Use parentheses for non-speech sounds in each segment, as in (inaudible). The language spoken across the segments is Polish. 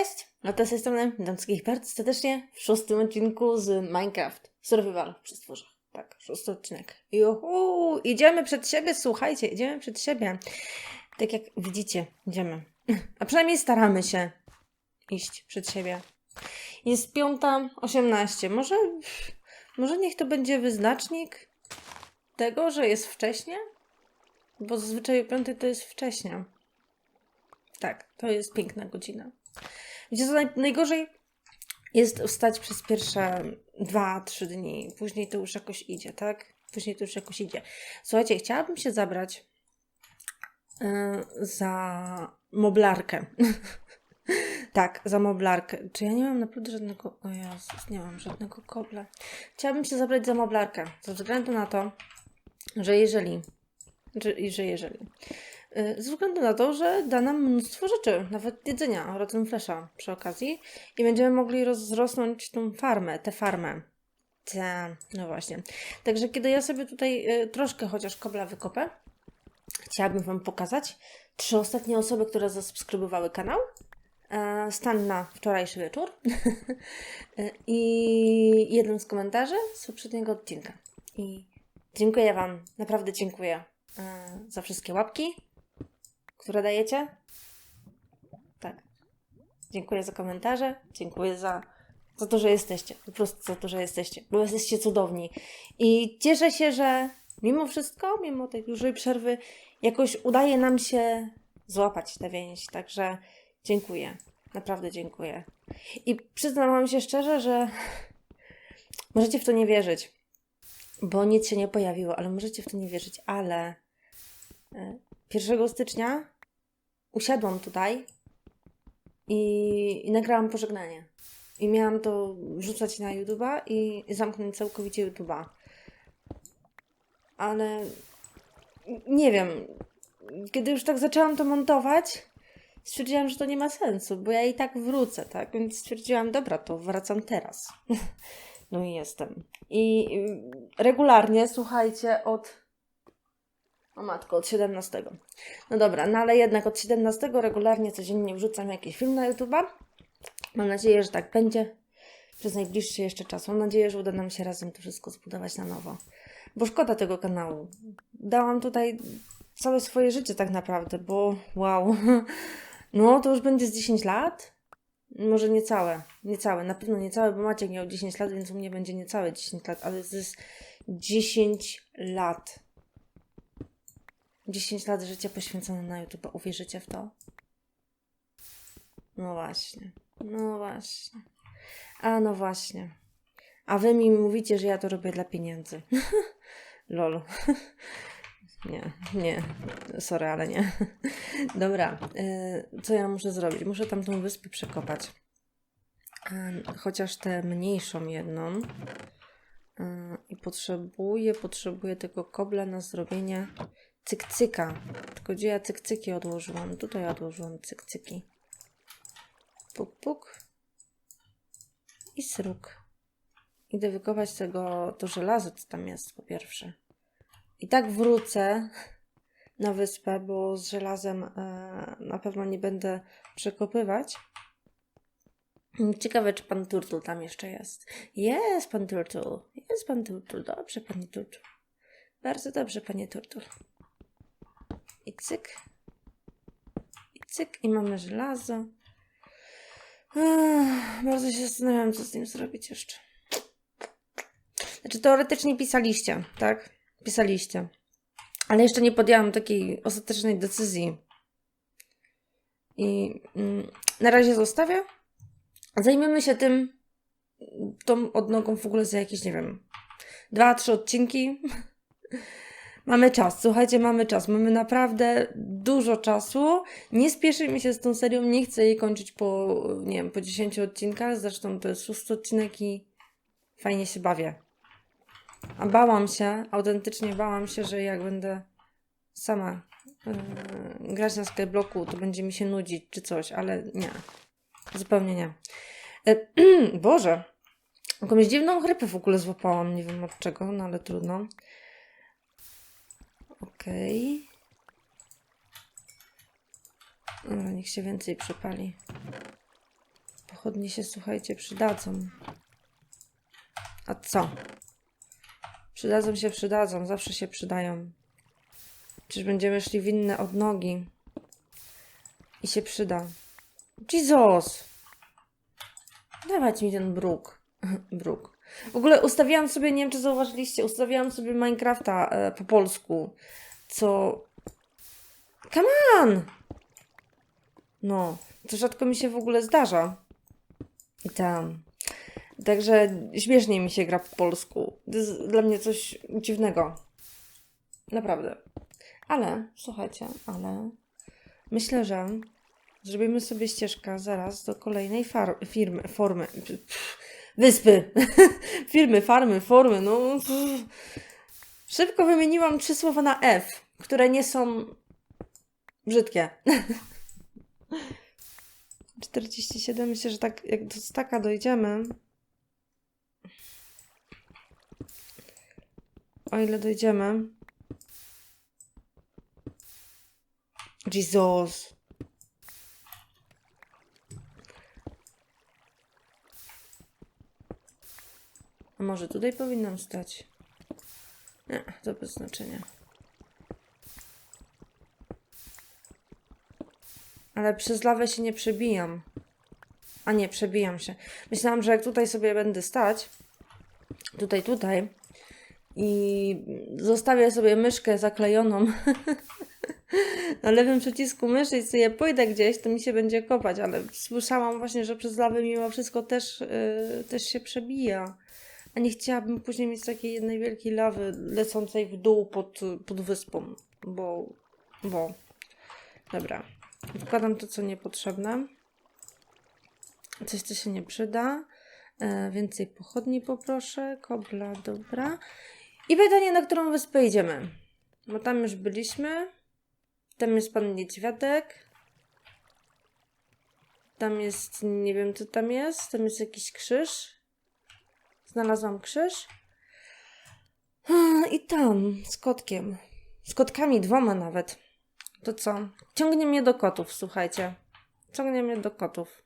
Cześć! No to z tej strony witam wszystkich bardzo serdecznie w szóstym odcinku z Minecraft Survival przy stworzach. Tak, szósty odcinek. Juhu! Idziemy przed siebie, słuchajcie, idziemy przed siebie. Tak jak widzicie, idziemy. A przynajmniej staramy się iść przed siebie. Jest piąta osiemnaście. Może, może niech to będzie wyznacznik tego, że jest wcześnie? Bo zazwyczaj o piątej to jest wcześnie. Tak, to jest piękna godzina. Wiecie najgorzej jest wstać przez pierwsze dwa, trzy dni. Później to już jakoś idzie, tak? Później to już jakoś idzie. Słuchajcie, chciałabym się zabrać yy, za moblarkę. (laughs) tak, za moblarkę. Czy ja nie mam naprawdę żadnego... O Jezus, nie mam żadnego kobla. Chciałabym się zabrać za moblarkę. Ze względu na to, że jeżeli... Że, że jeżeli... Y, Ze względu na to, że da nam mnóstwo rzeczy, nawet jedzenia, rodzem flesza przy okazji i będziemy mogli rozrosnąć tą farmę, tę farmę. Tę, no właśnie. Także kiedy ja sobie tutaj y, troszkę chociaż kobla wykopę, chciałabym Wam pokazać trzy ostatnie osoby, które zasubskrybowały kanał. E, Stan na wczorajszy wieczór (laughs) i jeden z komentarzy z poprzedniego odcinka. I dziękuję Wam, naprawdę dziękuję e, za wszystkie łapki, które dajecie. Tak. Dziękuję za komentarze, dziękuję za, za to, że jesteście. Po prostu za to, że jesteście, bo jesteście cudowni. I cieszę się, że mimo wszystko, mimo tej dużej przerwy, jakoś udaje nam się złapać tę więź. Także dziękuję. Naprawdę dziękuję. I przyznam Wam się szczerze, że (laughs) możecie w to nie wierzyć, bo nic się nie pojawiło, ale możecie w to nie wierzyć, ale e, 1 stycznia usiadłam tutaj i, i nagrałam pożegnanie. I miałam to wrzucać na YouTube'a i zamknąć całkowicie YouTube'a. Ale nie wiem. Kiedy już tak zaczęłam to montować, stwierdziłam, że to nie ma sensu, bo ja i tak wrócę, tak? Więc stwierdziłam, dobra, to wracam teraz. (laughs) No i jestem. I regularnie, słuchajcie, od o matko, od 17. No dobra, no ale jednak od 17 regularnie codziennie wrzucam jakiś film na YouTube'a. Mam nadzieję, że tak będzie przez najbliższy jeszcze czas. Mam nadzieję, że uda nam się razem to wszystko zbudować na nowo. Bo szkoda tego kanału. Dałam tutaj całe swoje życie tak naprawdę, bo wow. (laughs) No to już będzie z 10 lat. Może niecałe, niecałe, na pewno niecałe, bo Maciek miał 10 lat, więc u mnie będzie niecałe 10 lat, ale to jest 10 lat. 10 lat życia poświęcone na YouTube. Uwierzycie w to? No właśnie. No właśnie. A no właśnie. A wy mi mówicie, że ja to robię dla pieniędzy. (laughs) Lol. (laughs) Nie, nie. Sorry, ale nie. (laughs) Dobra. y, Co ja muszę zrobić? Muszę tam tą wyspę przekopać. Chociaż tę mniejszą jedną. I potrzebuję, potrzebuję tego kobla na zrobienie cykcyka. Tylko gdzie ja cykcyki odłożyłam? Tutaj odłożyłam cykcyki. Puk, puk. I sruk. Idę wykopać tego, to żelazo, co tam jest, po pierwsze. I tak wrócę na wyspę, bo z żelazem e, na pewno nie będę przekopywać. Ciekawe, czy pan Turtle tam jeszcze jest. Jest pan Turtle. Jest pan Turtle. Dobrze, panie Turtle. Bardzo dobrze, panie Turtle. I cyk. I cyk. I mamy żelazo. Bardzo się zastanawiam, co z nim zrobić jeszcze. Znaczy, teoretycznie pisaliście, tak? Pisaliście. Ale jeszcze nie podjęłam takiej ostatecznej decyzji. I mm, na razie zostawię. Zajmiemy się tym, tą odnogą w ogóle za jakieś, nie wiem, dwa, trzy odcinki. (laughs) Mamy czas, słuchajcie, mamy czas. Mamy naprawdę dużo czasu. Nie spieszy mi się z tą serią, nie chcę jej kończyć po, nie wiem, po 10 odcinkach. Zresztą to jest szósty odcinek i fajnie się bawię. A bałam się, autentycznie bałam się, że jak będę sama yy, grać na Skyblocku, to będzie mi się nudzić czy coś, ale nie. Zupełnie nie. E, (clears throat) Boże, jakąś dziwną chrypę w ogóle złapałam, nie wiem od czego, no ale trudno. Okej. Dobra, niech się więcej przepali. Pochodnie się, słuchajcie, przydadzą. A co? Przydadzą się, przydadzą. Zawsze się przydają. Czyż będziemy szli w inne odnogi. I się przyda. Jesus! Dawać mi ten bruk. Bruk. W ogóle ustawiłam sobie, nie wiem czy zauważyliście, ustawiłam sobie Minecrafta e, po polsku. Co... Come on! No, to rzadko mi się w ogóle zdarza. I tam. Także śmiesznie mi się gra po polsku. To jest dla mnie coś dziwnego. Naprawdę. Ale, słuchajcie, ale myślę, że zrobimy sobie ścieżkę zaraz do kolejnej far- firmy, formy, pff, wyspy, (laughs) firmy, farmy, formy, no. pff. Szybko wymieniłam trzy słowa na F, które nie są brzydkie. (laughs) 47, myślę, że tak jak do staka dojdziemy. O ile dojdziemy. Jesus. A może tutaj powinnam stać? Nie, to bez znaczenia. Ale przez lawę się nie przebijam. A nie, przebijam się. Myślałam, że jak tutaj sobie będę stać, tutaj, tutaj, i zostawię sobie myszkę zaklejoną (laughs) na lewym przycisku myszy i sobie pójdę gdzieś, to mi się będzie kopać, ale słyszałam właśnie, że przez lawę mimo wszystko też, yy, też się przebija. A nie chciałabym później mieć takiej jednej wielkiej lawy lecącej w dół pod, pod wyspą, bo, bo. Dobra. Wkładam to, co niepotrzebne. Coś, co się nie przyda. E, więcej pochodni poproszę. Kobla, dobra. I pytanie, na którą wyspę idziemy? Bo tam już byliśmy. Tam jest pan niedźwiadek. Tam jest, nie wiem co tam jest. Tam jest jakiś krzyż. Znalazłam krzyż. A, I tam, z kotkiem. Z kotkami dwoma nawet. To co? Ciągnie mnie do kotów, słuchajcie. Ciągnie mnie do kotów.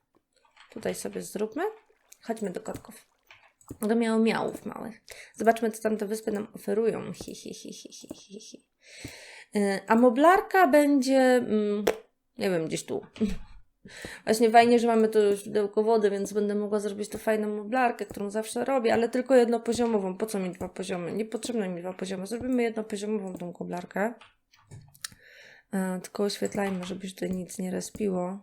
Tutaj sobie zróbmy. Chodźmy do kotków. Do miał miałów małych. Zobaczmy, co tam te wyspy nam oferują. Hi, hi, hi, hi, hi, hi, hi. Yy, A moblarka będzie, mm, nie wiem, gdzieś tu. Właśnie fajnie, że mamy tu źródełko wody, więc będę mogła zrobić tu fajną moblarkę, którą zawsze robię, ale tylko jednopoziomową. Po co mi dwa poziomy? Niepotrzebne mi dwa poziomy. Zrobimy jednopoziomową tą moblarkę. E, tylko oświetlajmy, żeby się tutaj nic nie respiło.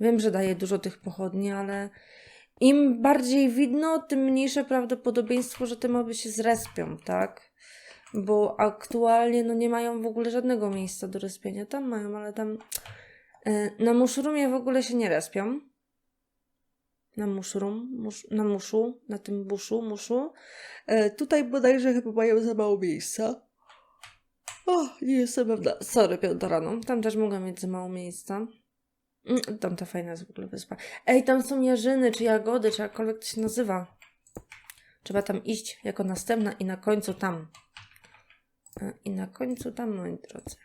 Wiem, że daje dużo tych pochodni, ale im bardziej widno, tym mniejsze prawdopodobieństwo, że te moby się zrespią, tak? Bo aktualnie no nie mają w ogóle żadnego miejsca do respienia. Tam mają, ale tam na muszrumie w ogóle się nie respią. Na muszrum, musz, na muszu, na tym buszu, muszu. E, tutaj bodajże chyba mają za mało miejsca. O, nie jestem pewna. Sorry, piąta rano. Tam też mogę mieć za mało miejsca. Mm, Tam ta fajna jest w ogóle wyspa. Ej, tam są jarzyny, czy jagody, czy jakkolwiek to się nazywa. Trzeba tam iść jako następna i na końcu tam. E, I na końcu tam, moi drodzy.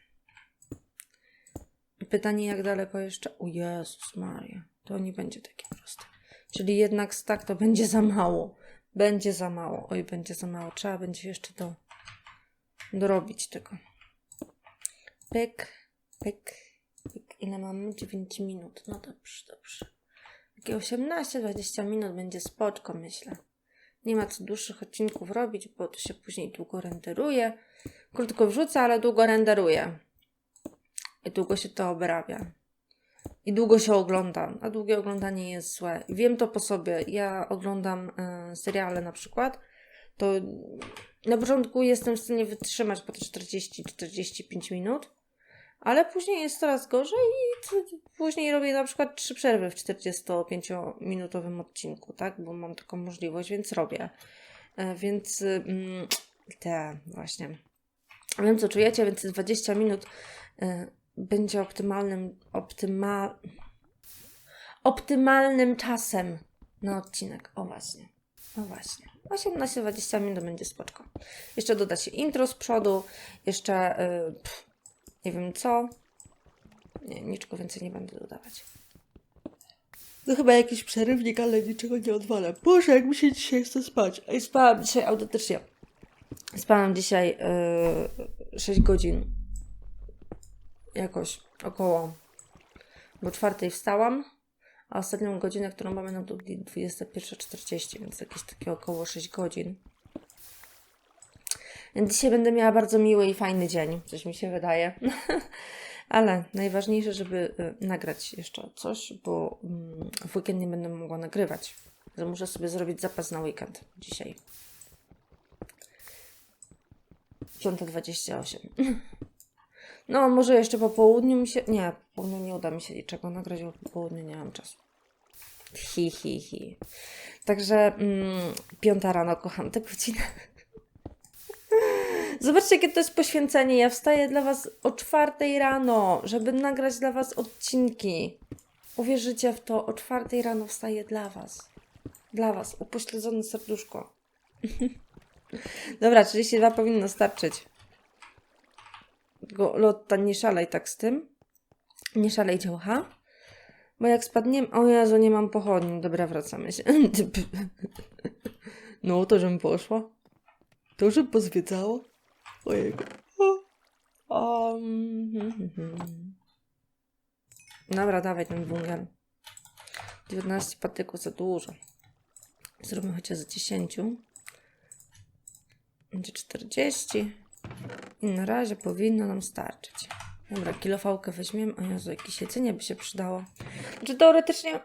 Pytanie, jak daleko jeszcze? O Jezus Maria. To nie będzie takie proste. Czyli jednak tak to będzie za mało. Będzie za mało. Oj, będzie za mało. Trzeba będzie jeszcze do, dorobić tego. Pyk, pyk, pyk. Ile mamy? 9 minut. No dobrze, dobrze. Takie 18-20 minut będzie spoczko, myślę. Nie ma co dłuższych odcinków robić, bo to się później długo renderuje. Krótko wrzuca, ale długo renderuje. I długo się to obrabia. I długo się ogląda. A długie oglądanie jest złe. Wiem to po sobie. Ja oglądam e, seriale na przykład. To na początku jestem w stanie wytrzymać po te 40-45 minut. Ale później jest coraz gorzej i później robię na przykład trzy przerwy w 45-minutowym odcinku, tak? Bo mam taką możliwość, więc robię. E, Więc mm, te właśnie. Wiem, co czujecie, więc 20 minut e, będzie optymalnym, optyma, optymalnym czasem na odcinek. O właśnie. No właśnie. 18-20 minut będzie spoczko. Jeszcze doda się intro z przodu, jeszcze y, pff, nie wiem co. Nie, niczego więcej nie będę dodawać. To chyba jakiś przerywnik, ale niczego nie odwala. Boże, jak mi się dzisiaj chce spać. I spałam dzisiaj autentycznie. Spałam dzisiaj yy, 6 godzin. Jakoś około. Bo czwartej wstałam, a ostatnią godzinę, którą mamy, no to 21.40, więc jakieś takie około 6 godzin. Dzisiaj będę miała bardzo miły i fajny dzień, coś mi się wydaje. (laughs) Ale najważniejsze, żeby y, nagrać jeszcze coś, bo mm, w weekend nie będę mogła nagrywać. Że muszę sobie zrobić zapas na weekend dzisiaj. 5.28. (laughs) No, może jeszcze po południu mi się. Nie, po południu nie uda mi się niczego nagrać, bo po południu nie mam czasu. Hi, hi, hi. Także mm, piąta rano kocham tę godzinę. (laughs) Zobaczcie, jakie to jest poświęcenie. Ja wstaję dla Was o czwartej rano, żeby nagrać dla Was odcinki. Uwierzycie w to, o czwartej rano wstaję dla Was. Dla Was, upośledzone serduszko. (laughs) Dobra, 32 powinno starczyć. Lotta, nie szalej tak z tym. Nie szalej działcha. Bo jak spadniemy... O Jezu, nie mam pochodni. Dobra, wracamy się. (laughs) No, to żebym poszła. To, żebym pozwiedzała. Ojejku. O. Um. Dobra, dawaj ten węgiel. 19 patyków za dużo. Zróbmy chociaż z 10. Będzie 40. I na razie powinno nam starczyć. Dobra, kilofałkę weźmiemy. O Jezu, jakieś jedzenie by się przydało. Znaczy teoretycznie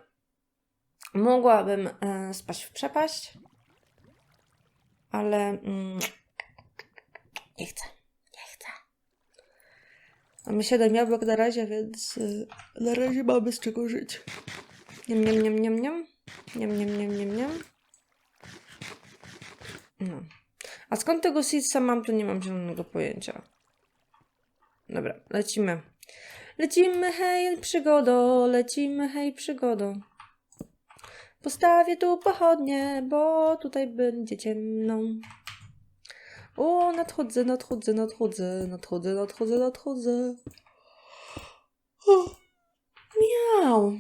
mogłabym e, w przepaść, ale mm, nie chcę. Nie chcę. Mamy 7 jabłek na razie, więc y, na razie mamy z czego żyć. Niam, niam, niam, niam, niam. Niam, niam, niam, niam, niam. No. A skąd tego seedsa mam, to nie mam zielonego pojęcia. Dobra, lecimy. Lecimy, hej, przygodo, lecimy, hej, przygodo. Postawię tu pochodnie, bo tutaj będzie ciemno. O, nadchodzę, nadchodzę, nadchodzę, nadchodzę, nadchodzę, nadchodzę. O, miał.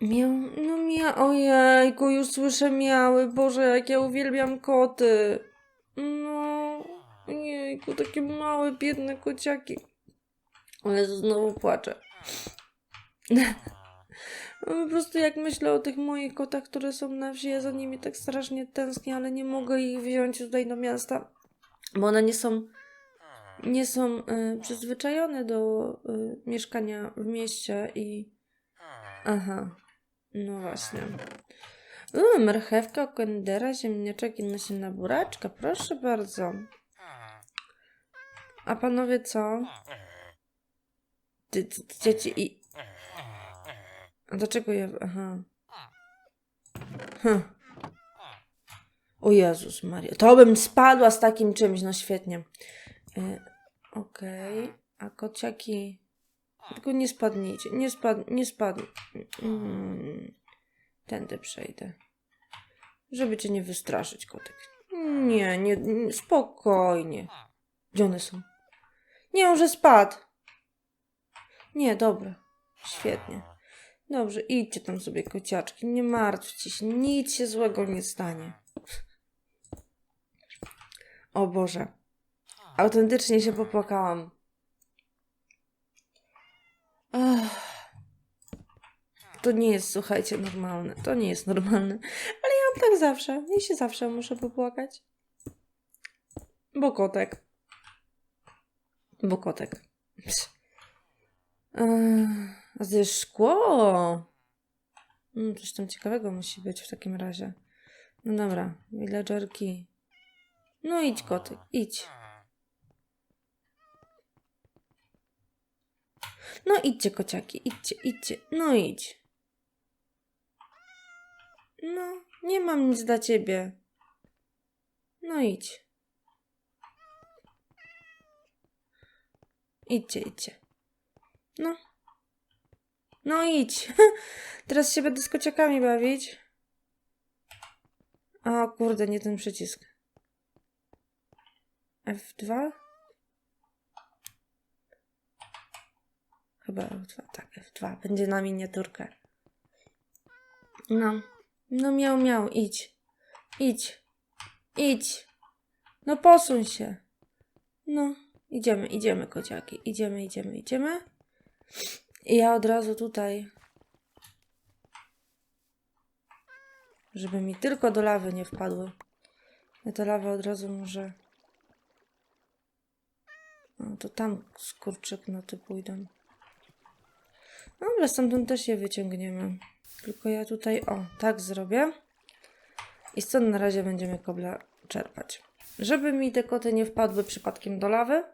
Miał, no miał, ojejku, już słyszę miały, Boże, jak ja uwielbiam koty. No, ojejku, takie małe, biedne kociaki. Ale znowu płaczę. No, Po prostu jak myślę o tych moich kotach, które są na wsi, ja za nimi tak strasznie tęsknię, ale nie mogę ich wziąć tutaj do miasta, bo one nie są, nie są y, przyzwyczajone do y, mieszkania w mieście i... Aha, no właśnie. Uuu, marchewka, kondera, ziemniaczek i nasienna buraczka, proszę bardzo. A panowie co? Ty, dzieci i... A dlaczego ja... Aha. Hm. O Jezus Maria. To bym spadła z takim czymś, no świetnie. Y, Okej. A kociaki... Tylko nie spadnijcie. Nie spadł, nie spadł. Mm. Tędy przejdę. Żeby cię nie wystraszyć, kotek. Nie, nie, nie spokojnie. Gdzie one są? Nie, on że spadł. Nie, dobra. Świetnie. Dobrze, idźcie tam sobie, kociaczki. Nie martwcie się, nic się złego nie stanie. O Boże. Autentycznie się popłakałam. To nie jest, słuchajcie, normalne. To nie jest normalne. Ale ja mam tak zawsze. Ja się zawsze muszę popłakać. Bo kotek. Bo kotek. A to jest szkło. Mm, coś tam ciekawego musi być w takim razie. No dobra, villagerki. No idź kotek, idź. No idźcie kociaki, idźcie, idźcie. No idź. No, nie mam nic dla ciebie. No idź. Idźcie, idźcie. No. No idź. (laughs) Teraz się będę z kociakami bawić. A kurde, nie ten przycisk. F2? Chyba F2, tak, F2. Będzie na miniaturkę. No. No miał, miał, idź. Idź. Idź. No posuń się. No. Idziemy, idziemy, kociaki. Idziemy, idziemy, idziemy. I ja od razu tutaj. Żeby mi tylko do lawy nie wpadły. Ja tę lawę od razu może... No to tam skurczyk no ty pójdą. Dobra, stamtąd też je wyciągniemy. Tylko ja tutaj, o, tak zrobię. I stąd na razie będziemy kobla czerpać. Żeby mi te koty nie wpadły przypadkiem do lawy.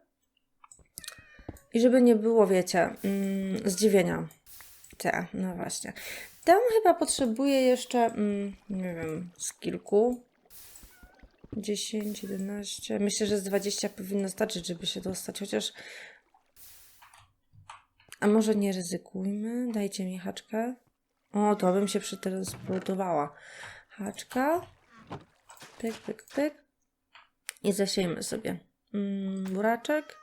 I żeby nie było, wiecie, mm, zdziwienia. Te, no właśnie. Tam chyba potrzebuję jeszcze, mm, nie wiem, z kilku. 10, 11. Myślę, że z 20 powinno starczyć, żeby się dostać, chociaż. A może nie ryzykujmy? Dajcie mi haczkę. O, to bym się przetransportowała. Haczka. Pyk, pyk, pyk. I zasiejmy sobie. Mm, buraczek,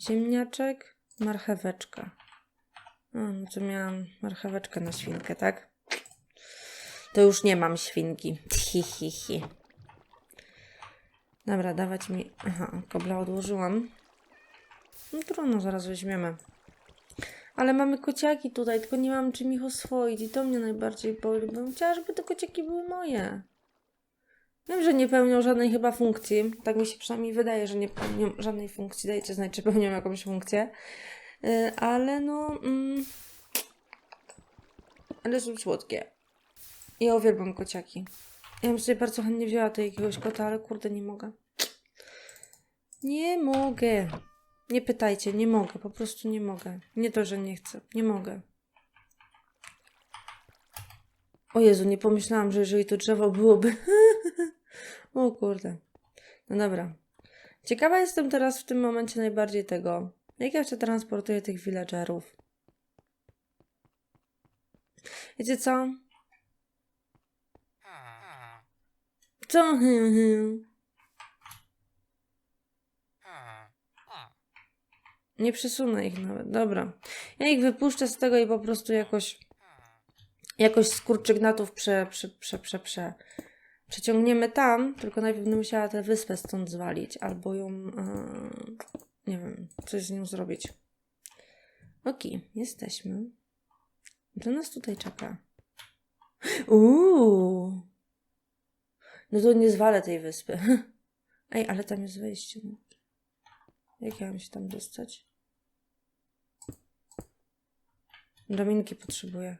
ziemniaczek, marcheweczka. O, no to miałam marcheweczkę na świnkę, tak? To już nie mam świnki. (laughs) Hi, hi, hi. Dobra, dawać mi... Aha, kobla odłożyłam. No trudno, zaraz weźmiemy. Ale mamy kociaki tutaj, tylko nie mam czym ich oswoić i to mnie najbardziej boli, bo bym chciała, żeby te kociaki były moje. Wiem, że nie pełnią żadnej chyba funkcji. Tak mi się przynajmniej wydaje, że nie pełnią żadnej funkcji. Dajcie znać, czy pełnią jakąś funkcję. Yy, ale no... Mm, ale są słodkie. Ja uwielbiam kociaki. Ja bym sobie bardzo chętnie wzięła to jakiegoś kota, ale kurde, nie mogę. Nie mogę. Nie pytajcie, nie mogę, po prostu nie mogę. Nie to, że nie chcę, nie mogę. O Jezu, nie pomyślałam, że jeżeli to drzewo byłoby... (laughs) o kurde. No dobra. Ciekawa jestem teraz w tym momencie najbardziej tego, jak ja przetransportuję tych villagerów. Wiecie co? Co? (laughs) Nie przesunę ich nawet. Dobra. Ja ich wypuszczę z tego i po prostu jakoś jakoś z prze, prze, prze, prze, prze, przeciągniemy tam, tylko najpierw będę musiała tę wyspę stąd zwalić, albo ją, e, nie wiem, coś z nią zrobić. Okej, jesteśmy. Co nas tutaj czeka? Uuu. No to nie zwalę tej wyspy. (laughs) Ej, ale tam jest wejście. Jak ja mam się tam dostać? Dominki potrzebuję.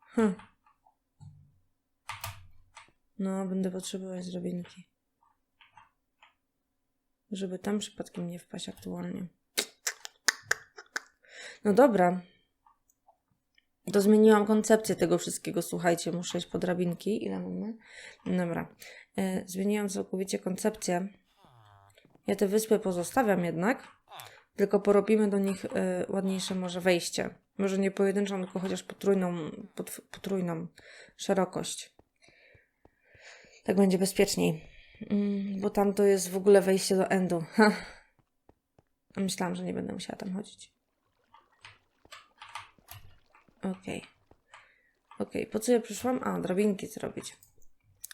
Hm. No, będę potrzebować drabinki. Żeby tam przypadkiem nie wpaść aktualnie. No dobra. To zmieniłam koncepcję tego wszystkiego. Słuchajcie, muszę iść po drabinki. Ile mamy? Dobra. E, zmieniłam całkowicie koncepcję. Ja te wyspy pozostawiam jednak. Tylko porobimy do nich e, ładniejsze może wejście. Może nie pojedynczą, tylko chociaż potrójną, pot, potrójną szerokość. Tak będzie bezpieczniej. Mm, bo tam to jest w ogóle wejście do endu. (laughs) A Myślałam, że nie będę musiała tam chodzić. Okej. Okej, po co ja przyszłam? A, drabinki zrobić.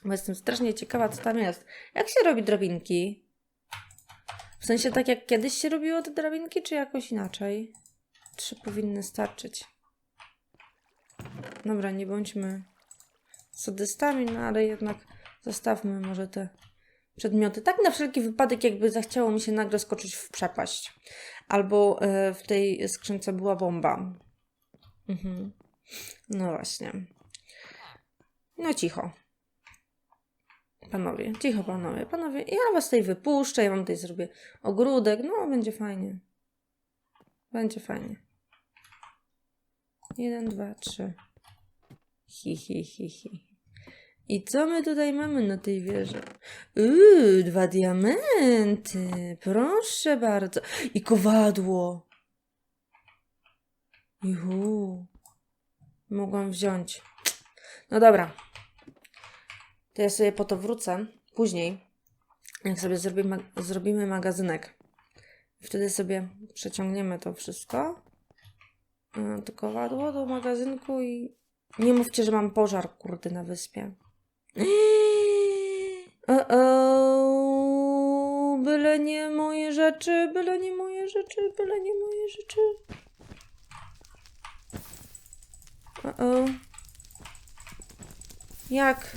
Bo jestem strasznie ciekawa, co tam jest. Jak się robi drabinki? W sensie tak jak kiedyś się robiło te drabinki, czy jakoś inaczej? Trzy powinny starczyć. Dobra, nie bądźmy sadystami, no ale jednak zostawmy może te przedmioty. Tak na wszelki wypadek, jakby zachciało mi się nagle skoczyć w przepaść. Albo e, w tej skrzynce była bomba. Mhm. No właśnie. No cicho. Panowie, cicho panowie, panowie. Ja was tutaj wypuszczę, ja wam tutaj zrobię ogródek. No, będzie fajnie. Będzie fajnie. Jeden, dwa, trzy. Hi, hi, hi, hi. I co my tutaj mamy na tej wieży? Uuu, dwa diamenty. Proszę bardzo. I kowadło. Juhu. Mogłam wziąć. No dobra. To ja sobie po to wrócę później, jak sobie zrobimy, magazynek. Wtedy sobie przeciągniemy to wszystko. e, To kowadło do magazynku i Nie mówcie, że mam pożar, kurde, na wyspie. O, (gasps) o, byle nie moje rzeczy, byle nie moje rzeczy, byle nie moje rzeczy. O, o. Jak?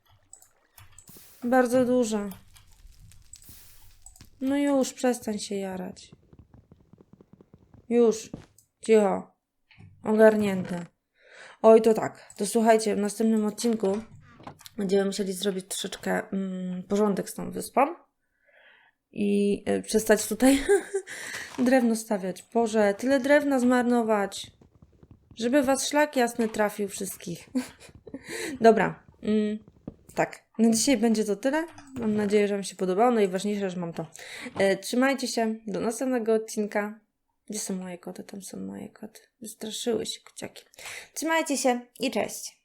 bardzo duże. No już, przestań się jarać. Już. Cicho. Ogarnięte. Oj, to tak. To słuchajcie, w następnym odcinku będziemy musieli zrobić troszeczkę mm, porządek z tą wyspą i y, przestać tutaj (laughs) drewno stawiać. Boże, tyle drewna zmarnować. Żeby was szlak jasny trafił wszystkich. (laughs) Dobra. Mm, tak. Na dzisiaj będzie to tyle. Mam nadzieję, że Wam się podobało. Najważniejsze, że mam to. E, trzymajcie się. Do następnego odcinka. Gdzie są moje koty? Tam są moje koty. Wystraszyły się kociaki. Trzymajcie się i cześć.